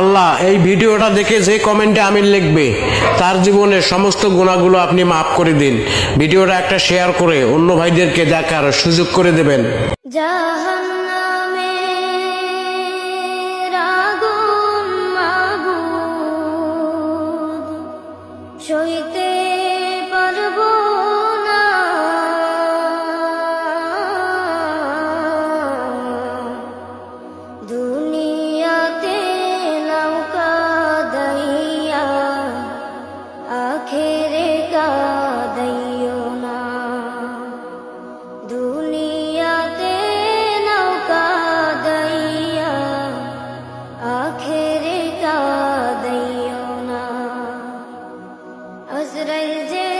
আল্লাহ, এই ভিডিওটা দেখে যে কমেন্টে আমি লিখবে, তার জীবনের সমস্ত গুণাগুলো আপনি মাফ করে দিন। ভিডিওটা একটা শেয়ার করে অন্য ভাইদেরকে দেখার সুযোগ করে দেবেন। সইতে দুনিয়াতে নৌকা দইয়া আখের কা দইয়া না। আজরাইল যে